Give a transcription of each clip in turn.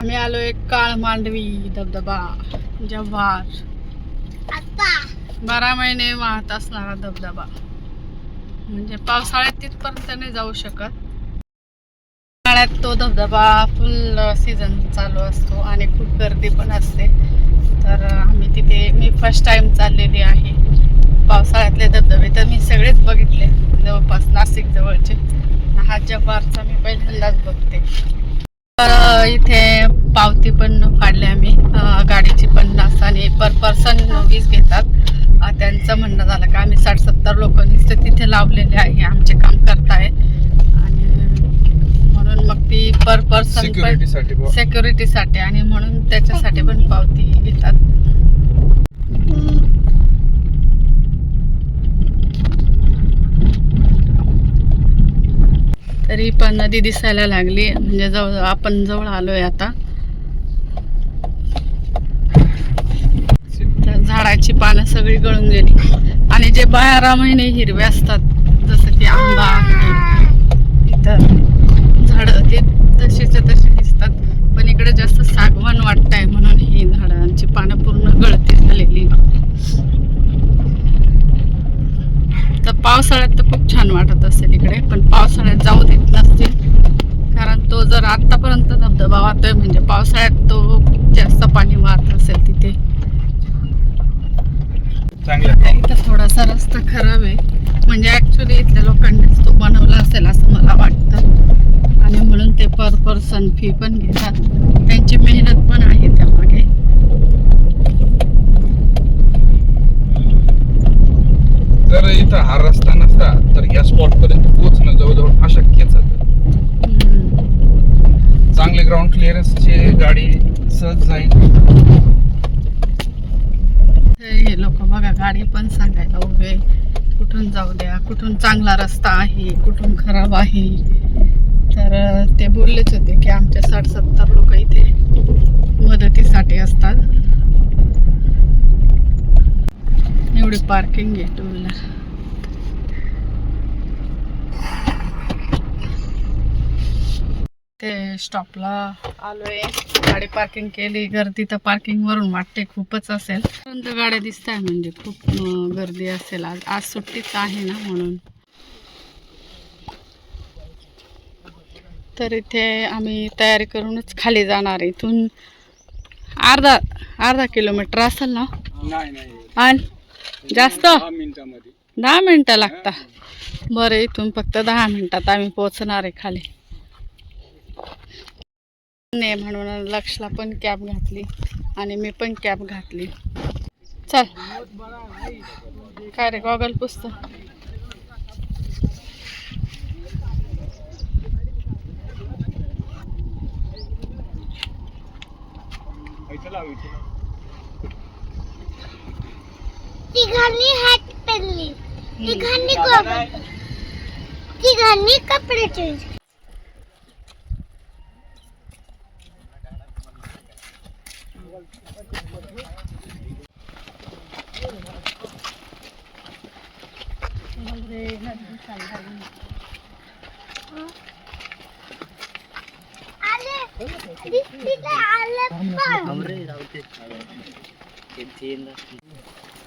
आम्ही आलोय काळ मांडवी धबधबा जव्हार. बारा महिने वाहत असणारा धबधबा. म्हणजे पावसाळ्यात तिथपर्यंत नाही जाऊ शकत. उन्हाळ्यात तो धबधबा फुल सीझन चालू असतो आणि खूप गर्दी पण असते. तर आम्ही तिथे मी फर्स्ट टाइम चाललेली आहे. पावसाळ्यातले धबधबे तर मी सगळेच बघितले. जवळपास नाशिक जवळचे हा जव्हारचा मी पहिल्यांदाच बघते. तर इथे पावती पण काढली आम्ही. गाडीची पन्नास आणि पर पर्सन वीस घेतात. त्यांचं म्हणणं झालं का आम्ही साठ सत्तर लोक नुसते तिथे लावलेले आहे. आमचे काम करताय. आणि म्हणून मग ती पर पर्सन. सेक्युरिटीसाठी आणि म्हणून त्याच्यासाठी पण पावती घेतात. तरी पण नदी दिसायला लागली. म्हणजे जवळ आपण जवळ आलोय आता. तर झाडाची पानं सगळी गळून गेली. आणि जे बारा महिने हिरवे असतात जसं की आंबा आहे इतर झाडं ते तसेच्या तसे दिसतात. पण इकडे जास्त सागवान वाटतंय म्हणून ही झाडांची पानं पूर्ण गळती झालेली. तर पावसाळ्यात तर खूप छान वाटत असेल इकडे पण पावसाळ्यात जाऊ देत नसतील. कारण तो जर आतापर्यंत धबधबा वाहतोय म्हणजे पावसाळ्यात तो जास्त पाणी वाहत असेल तिथे. इथं थोडासा रस्ता खराब आहे. म्हणजे ऍक्च्युली इथल्या लोकांनीच तो बनवला असेल असं मला वाटतं. आणि म्हणून ते पर पर्सन फी पण घेतात. त्यांची मेहनत पण आहे त्यामागे जर इथं हा रस्ता नसता तर या स्पॉट पर्यंत पोहोचणं जवळजवळ अशक्यच. चांगले ग्राउंड क्लिअरन्सची गाडी सहज जाईल. हे लोक बघा गाडी पण सांगायला उभे कुठून जाऊ द्या कुठून चांगला रस्ता आहे कुठून खराब आहे. तर ते बोललेच होते की आमच्या साठ सत्तर लोक इथे मदतीसाठी असतात. एवढी पार्किंग आहे टू व्हीलर ते स्टॉपला आलोय. गाडी पार्किंग केली. गर्दी तर पार्किंग वरून वाटते खूपच असेल. पर्यंत गाड्या दिसत आहे म्हणजे खूप गर्दी असेल. आज आज सुट्टीच आहे ना म्हणून. तर इथे आम्ही तयारी करूनच खाली जाणार. इथून अर्धा अर्धा किलोमीटर असेल ना? नाही नाही. आणि जास्त? मिनिटामध्ये. दहा मिनटं लागता. बरं इथून फक्त दहा मिनटात आम्ही पोहोचणार आहे खाली. नाही म्हणून लक्षला पण कॅब घातली आणि मी पण कॅब घातली. चल. काय रे गॉगल पुस्तक तिघांनी हॅट पेरली तिघांनी तिघांनी कपडे चेंज आले आले पण.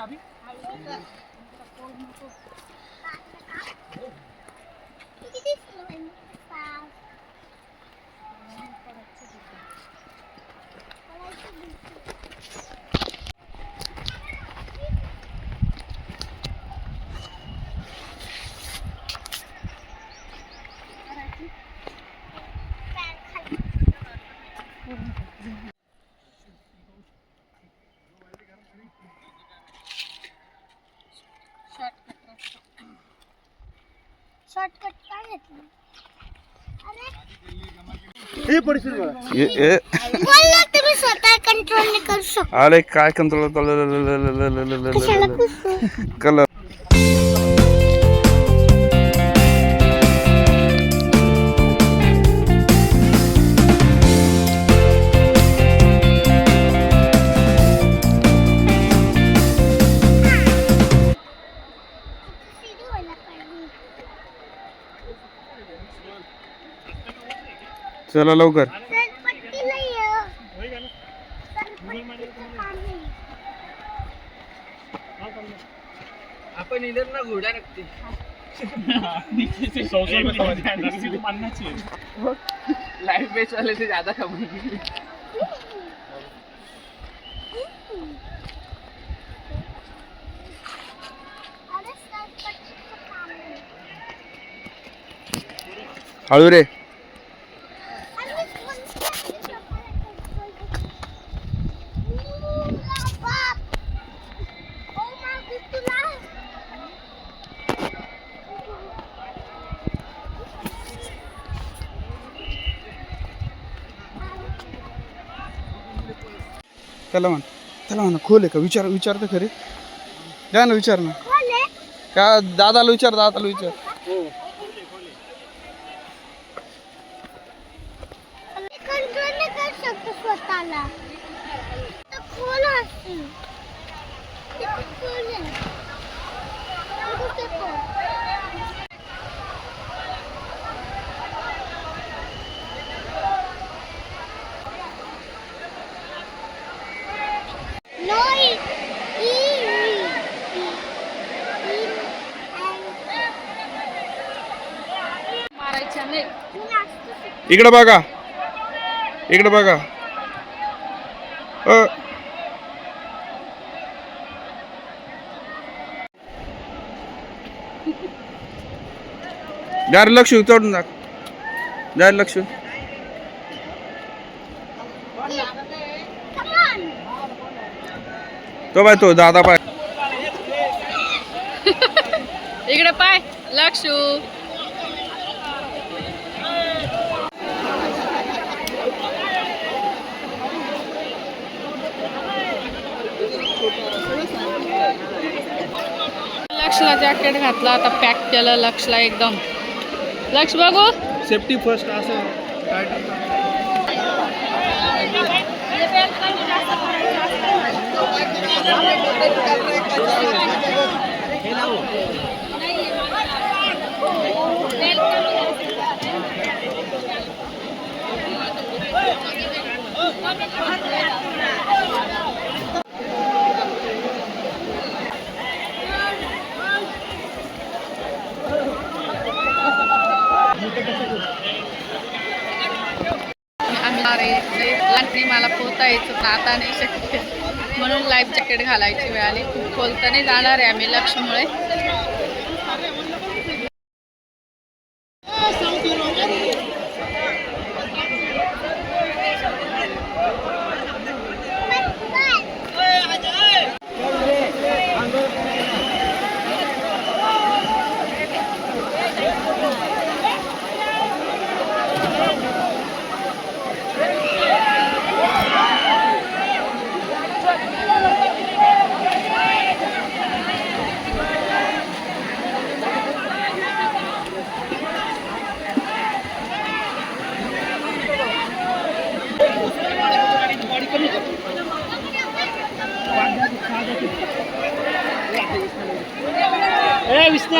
चाबी शॉर्टकट काय घेतलं तुम्ही स्वतः कंट्रोल अरे काय कंट्रोल कलर चला लवकर. आपण इधर ना घोडा रखते. लाइफ वाले से ज्यादा कमाएंगे. हळू रे अरे कोणत्या बाप ओ मागे तुला त्याला म्हण त्याला म्हणा खोल आहे का? विचार विचार तर खरे. द्या ना विचार ना. का दादाला विचार दादाला विचार कंट्रोल नाही करू शकतो स्वतःला तर खोल असते ते खोल आहे. ते कुठे खोल? No, e- e- e- e- मारायच्या नाही मी नाचतो शिकतो. इकडे बघा. इकडे बघा. अ. द्या लक्ष चढून जा द्या लक्ष. तो बाय तो दादा पाय इकडे पाय. लक्षू. लक्षला जॅकेट घातलं आता पॅक केलं लक्षला एकदम. लक्ष बघू. सेफ्टी फर्स्ट असं. आम्ही अरे लहानपणी मला पोहता यायचं आता नाही शक्य म्हणून लाईफ जॅकेट घालायची वेळ आली. खूप खोलता नाही जाणार आहे आम्ही लक्षमुळे જય વિષ્ણુ.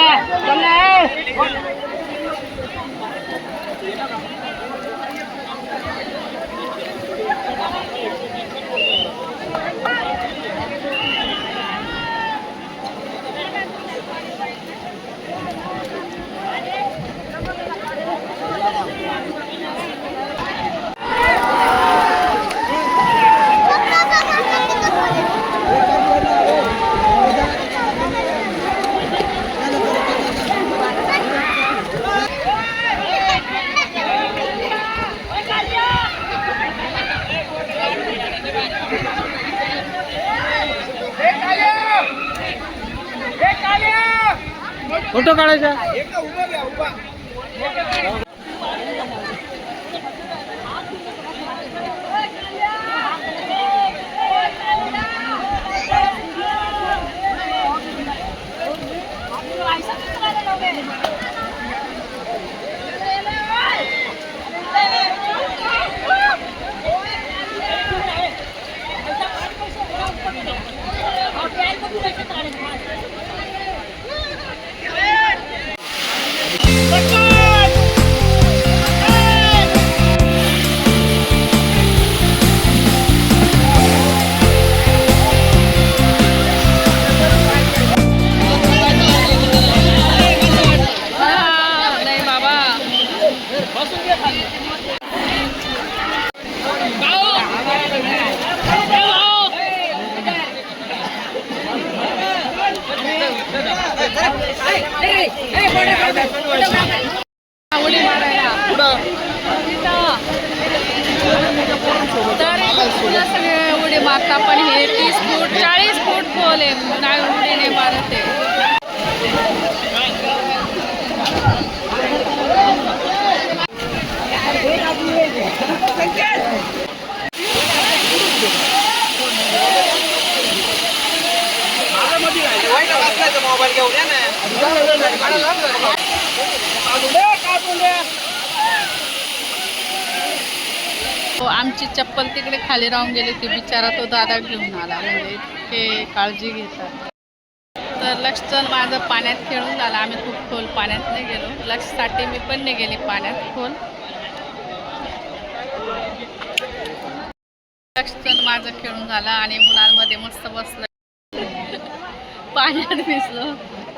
फोटो काढायचा उडी त्याची चप्पल तिकडे खाली राहून गेली ती बिचारा तो दादा घेऊन आला म्हणजे इतके काळजी घेतात. तर लक्षण माझं पाण्यात खेळून झालं. आम्ही खूप खोल पाण्यात नाही गेलो. लक्षसाठी मी पण नाही गेली पाण्यात खोल. लक्षण माझं खेळून झालं आणि मुलांमध्ये मस्त बसलं. पाण्यात भिजलो.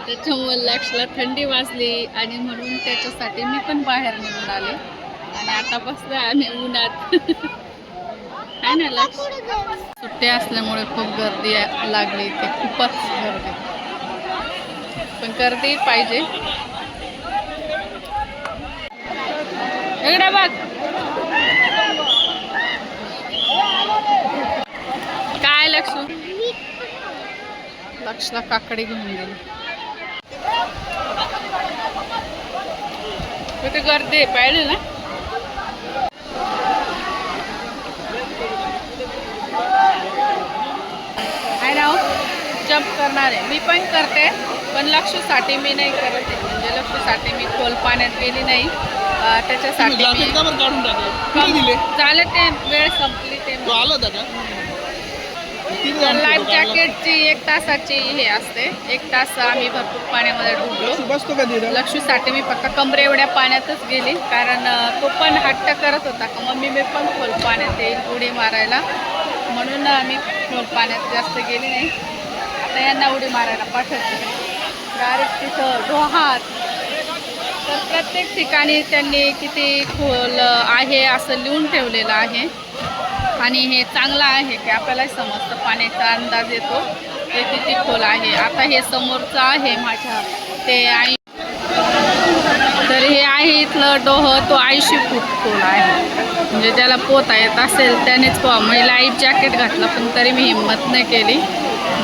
त्याच्यामुळे लक्षला थंडी वाजली आणि म्हणून त्याच्यासाठी मी पण बाहेर निघून आले. आणि आता बसलं आम्ही उन्हात. आहे ना लक्ष. सुट्ट्या असल्यामुळे खूप गर्दी लागली इथे. खूपच गर्दी. पण गर्दी पाहिजे. इकडे बघ. काय लक्ष लक्षला काकडी घेऊन गेली. तिथे गर्दी आहे पाहिजे ना आहे ना जम्प करणार आहे. मी पण करते पण लक्षसाठी मी नाही करत आहे. म्हणजे लक्षसाठी मी खोल पाण्यात गेली नाही. त्याच्यासाठी दिले. झालं ते. वेळ संपली ते. लाईफ जॅकेटची एक तासाची हे असते. एक तास आम्ही भरपूर पाण्यामध्ये डुबलो. लक्षूसाठी मी फक्त कमरे एवढ्या पाण्यातच गेली. कारण तो पण हट्ट करत होता का मम्मी मी पण खोल पाण्यात येईल उडी मारायला. म्हणून मी खोल पाण्यात जास्त गेली नाही. आता यांना उडी मारायला पाठवते. डायरेक्ट तिथं डोहात. तर प्रत्येक ठिकाणी त्यांनी किती खोल आहे असं लिहून ठेवलेलं आहे. आणि हे चांगलं आहे की आपल्याला समजतं पाण्याचा अंदाज येतो ते किती खोल आहे. आता हे समोरचं आहे माझ्या ते आई. तर हे आहे इथलं डोह तो ऐंशी फूट खोल आहे. म्हणजे ज्याला पोता येत असेल त्यानेच पोहा म्हणजे लाईफ जॅकेट घातलं पण तरी मी हिंमत नाही केली.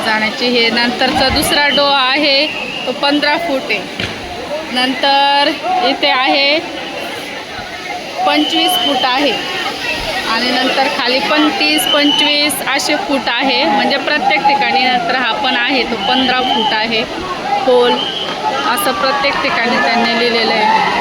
जाण्याची. हे नंतरचा दुसरा डो आहे. तो पंधरा फूट आहे. नंतर इथे आहे. पंचवीस फूट आहे. आणि नंतर खाली पण तीस पंचवीस असे फूट आहे. म्हणजे प्रत्येक ठिकाणी नंतर हा पण आहे. तो पंधरा फूट आहे. खोल. असं प्रत्येक ठिकाणी त्यांनी लिहिलेलं आहे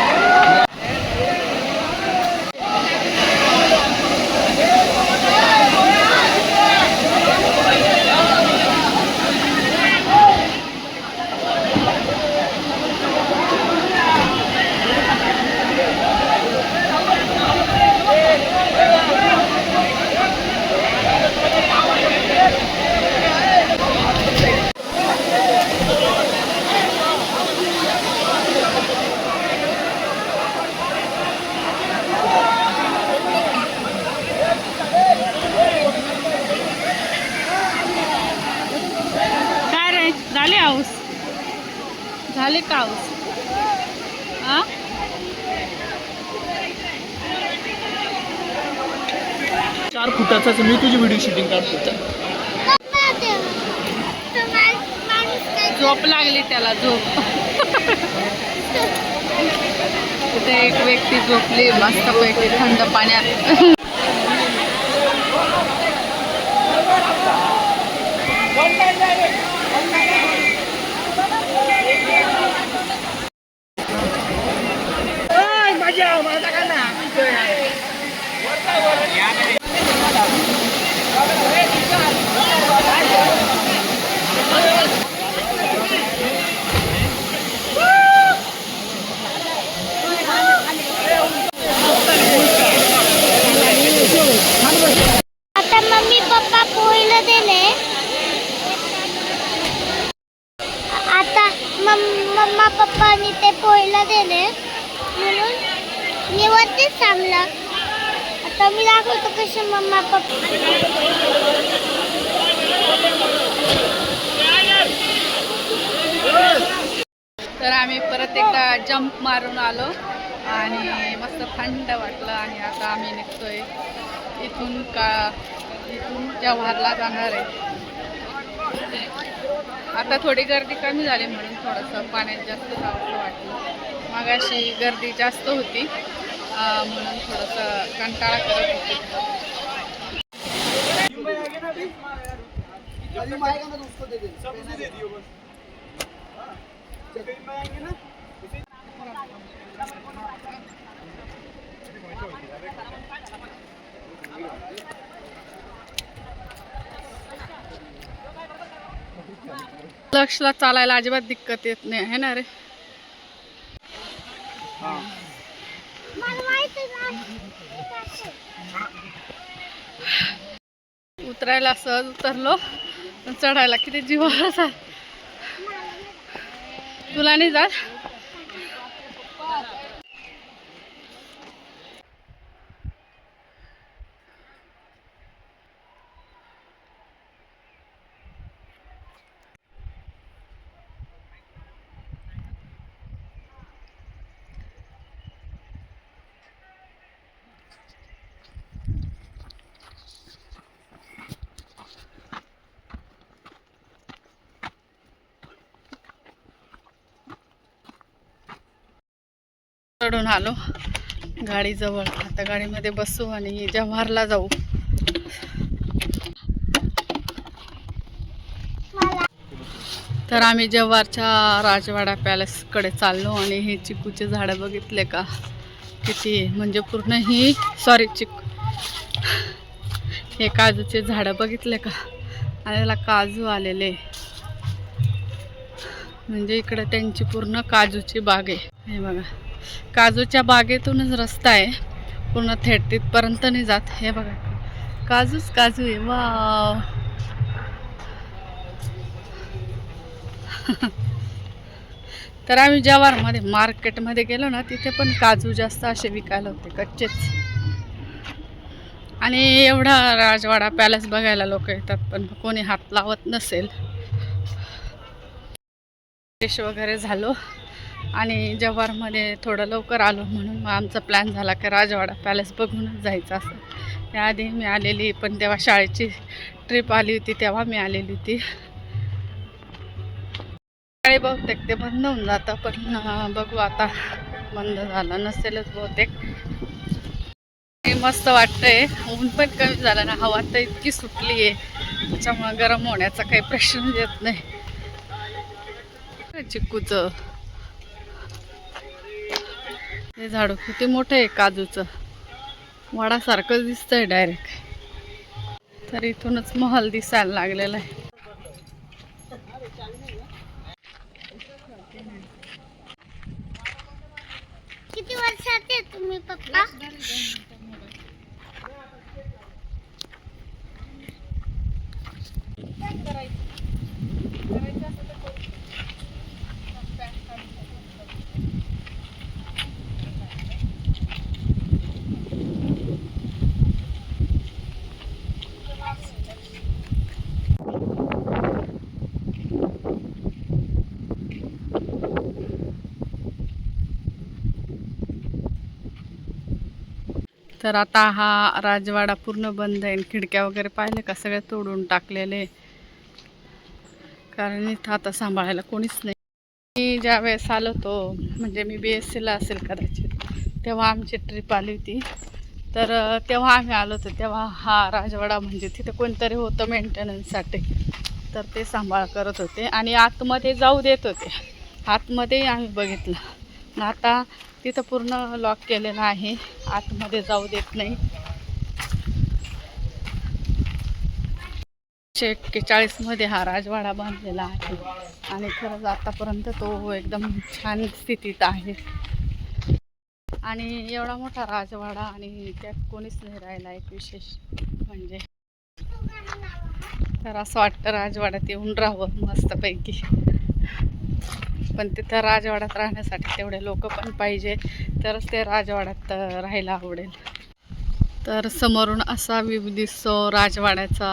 काय रे झाले हाऊस झाले का हाऊस हा चार फुटाचाच मी तुझी व्हिडिओ शूटिंग काढतो झोप लागली त्याला झोप. तिथे एक व्यक्ती झोपली मस्तपैकी थंड पाण्यात आता मम्मी पप्पा पोहायला दिले आता मम- मम्मा पप्पानी ते पोहायला दिले म्हणून मी वरतीच थांबला आता मी दाखवतो कसे मम्मा पप्पा तर आम्ही परत जम्प मारून आलो आणि मस्त थंड वाटलं आणि आता आम्ही निघतोय इथून का इथून जव्हारला जाणार आहे. आता थोडी गर्दी कमी झाली म्हणून थोडंसं पाण्यात जास्त जावं वाटलं. मगाशी गर्दी जास्त होती म्हणून थोडंसं कंटाळा करत होती. लक्षला चालायला अजिबात दिक्कत येत नाही आहे ना रे? उतरायला सहज उतरलो पण चढायला किती जीवावर तुला नाही जात? चढून आलो. गाडीजवळ. आता गाडीमध्ये बसू आणि जव्हारला जाऊ. तर आम्ही जव्हारच्या राजवाडा पॅलेसकडे चाललो आणि हे चिकूचे झाडं बघितले का? किती म्हणजे पूर्ण ही सॉरी चिकू. हे काजूचे झाडं बघितले का? आणि त्याला काजू आलेले. म्हणजे इकडं त्यांची पूर्ण काजूची बाग आहे. हे बघा. काजूच्या बागेतूनच रस्ता आहे. पूर्ण थेट तिथपर्यंत नाही जात. हे बघा. काजूच काजू आहे. वा तर आम्ही जवारमध्ये मार्केटमध्ये गेलो ना तिथे पण काजू जास्त असे विकायला होते. कच्चेच. आणि एवढा राजवाडा पॅलेस बघायला लोक येतात पण कोणी हात लावत नसेल. फ्रेश वगैरे झालो. आणि जव्हारमध्ये थोडं लवकर आलो म्हणून मग आमचा प्लॅन झाला की राजवाडा पॅलेस बघूनच जायचं असं. त्याआधी मी आलेली पण तेव्हा शाळेची ट्रिप आली होती तेव्हा मी आलेली होती. शाळे बहुतेक ते बंद होऊन जातं पण बघू आता. बंद झालं नसेलच बहुतेक. मस्त वाटतंय. ऊन पण कमी झालं ना हवा तर इतकी सुटली आहे त्याच्यामुळं गरम होण्याचा काही प्रश्न येत नाही. चिक्कूचं हे झाड किती मोठं आहे काजूचं? वडासारखं दिसतंय डायरेक्ट तर इथूनच महल दिसायला लागलेला आहे. किती वर्षाचे तुम्ही पप्पा? तर आता हा राजवाडा पूर्ण बंद आहे खिडक्या वगैरे पाहिले का? सगळे तोडून टाकलेले. कारण इथं आता सांभाळायला कोणीच नाही. मी ज्या वेळेस आलो तो म्हणजे मी बी एस सीला असेल कदाचित तेव्हा आमची ट्रिप आली होती. तर तेव्हा आम्ही आलो होतो तेव्हा हा राजवाडा म्हणजे तिथं कोणतरी होतं मेंटेनन्ससाठी तर ते सांभाळ करत होते आणि आतमध्ये जाऊ देत होते. आतमध्येही आम्ही बघितलं. आता तिथं पूर्ण लॉक केलेलं आहे. आतमध्ये जाऊ देत नाही. एक्केचाळीसमध्ये हा राजवाडा बांधलेला आहे. आणि खरंच आतापर्यंत तो एकदम छान स्थितीत आहे. आणि एवढा मोठा राजवाडा आणि त्यात कोणीच नाही राहिला एक विशेष म्हणजे. तर असं वाटतं राजवाड्यात येऊन राहावं मस्तपैकी. पण तिथं राजवाड्यात राहण्यासाठी तेवढे लोक पण पाहिजे तरच ते राजवाड्यात राहायला आवडेल. तर समोरून असा व्यू दिसतो राजवाड्याचा.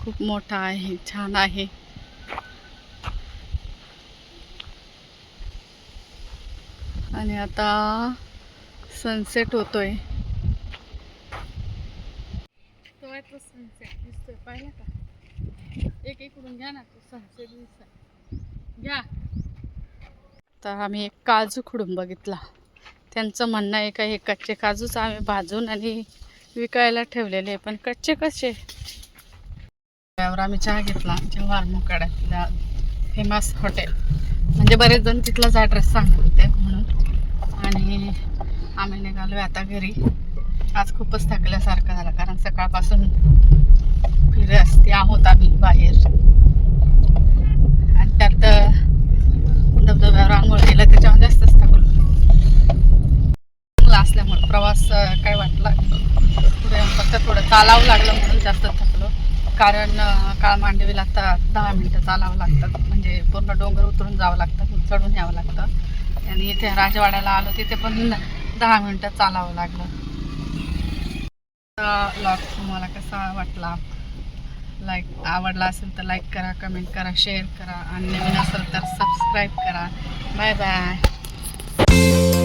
खूप मोठा आहे छान आहे. आणि आता सनसेट होतोय. सनसेट दिसतोय पाहिलं का? एक इकडून घ्या ना तो सनसेट दिसतोय. घ्या. तर आम्ही एक काजू खुडून बघितला. त्यांचं म्हणणं आहे का हे कच्चे काजूच आम्ही भाजून आणि विकायला ठेवलेले आहे. पण कच्चे कसे? त्यावर आम्ही चहा घेतला. जव्हार मुकाड्यातल्या फेमस हॉटेल. म्हणजे बरेच जण तिथलाच ॲड्रेस सांगत होते म्हणून. आणि आम्ही निघालो आता घरी. आज खूपच थकल्यासारखं झालं कारण सकाळपासून फिरस्ती आहोत आम्ही बाहेर आणि त्यात धबधब्यावर आंघोळ केलं त्याच्यावर जास्तच थकलो चांगला असल्यामुळे प्रवास अं, काय वाटला पुढे फक्त थोडं चालावं लागलं म्हणून जास्त थकलो कारण काळ मांडवी आता दहा मिनटं चालावं लागतात म्हणजे पूर्ण डोंगर उतरून जावं लागतं चढून यावं लागतं. आणि इथे राजवाड्याला आलो तिथे पण दहा मिनटं चालावं लागलं. ब्लॉग तुम्हाला कसा वाटला? लाईक आवडला असेल तर लाईक करा कमेंट करा शेअर करा. आणि नवीन असेल तर सबस्क्राईब करा. Bye bye